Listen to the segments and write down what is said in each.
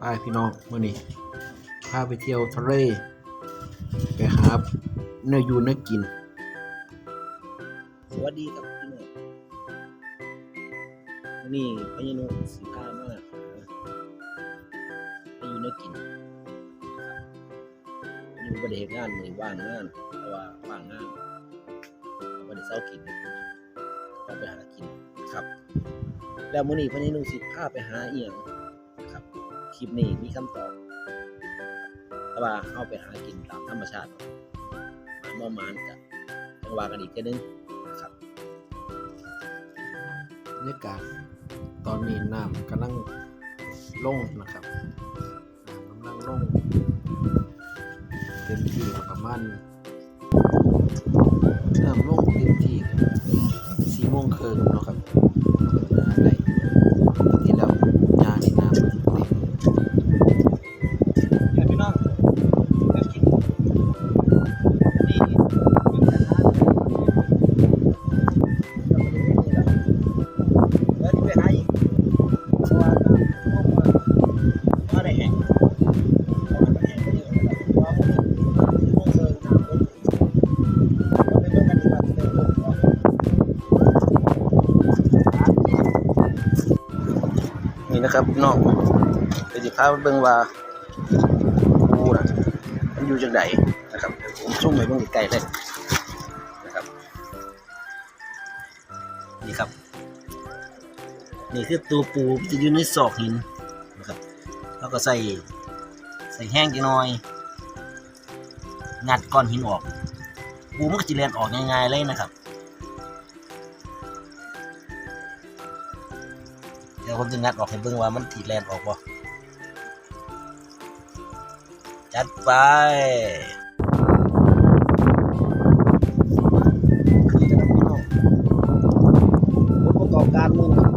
ไปพี่น้องมื่อนี้พาไปเที่ยวทะเลไปหาเนื้ออยู่เนื้อกิน สวัสดีครับพี่น้องวันนี้พญานุสีพามากไปอยู่เนื้อกินอยู่ประเด็นงานมือว่างงานเพราะว่าว่างงานวันนี้เสากินต้องไปหากินครับ แล้วมื้อนี้พญานุสิพาไปหาเอียง ลิปนี้มีคำตอบแต่ว่าเอาไปหากินตามธรรมชาติมานบ่หมานกับจังหวะกันอีกแค่นึงนะครับบรรยากาศตอนนี้น้ำกำลังลงนะครับน้ำกำลังลงเต็มที่ประมาณน้ำลงเต็มที่สี่โมงครึ่งนะครับ ครับน้องเดี๋ยวจะพาเบิ่งว่าปูนะมันอยู่จังไดนะครับผมซุ่มไปเบิ่งไกลเลยนะครับ นี่ครับ นี่คือตัวปูที่จะอยู่ในซอกหินนะครับแล้วก็ใส่ใส่แห้งจังหน่อย งัดก้อนหินออกปูมันก็จะเลียนออกง่ายๆเลยนะครับ ดี๋ยวผมจะงัดออกให้เบิ่งว่ามันถีแลนออกบ่จัดไปนี่นะครับพี่น้องผลประกอบการมือ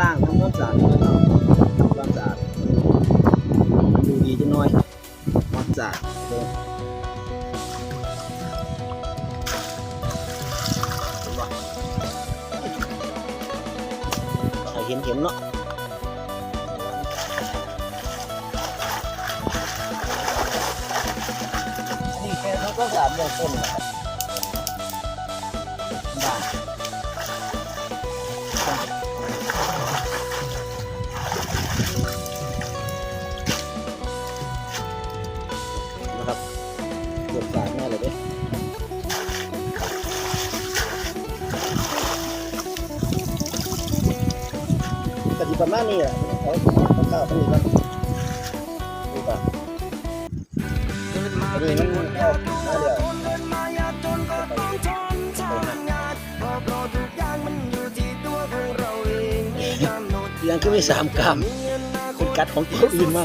ล้างทำความสะอาดเลยเนาะทำความสะอาดมันดูดีจังหน่อยความสะอาดเด้อเห็นเห็นเนาะนี่แค่ทำความสะอาดเบื้องต้นนะครับ ประมาณนี้แหละเอาข้าวๆตรงนี้ก่อนดูก่อนอันนี้มันเอามาเดียวยังก็มีสามกรรมคนกัดของตัวอื่นมา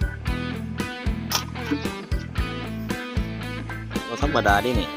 ธรรมดาดินี่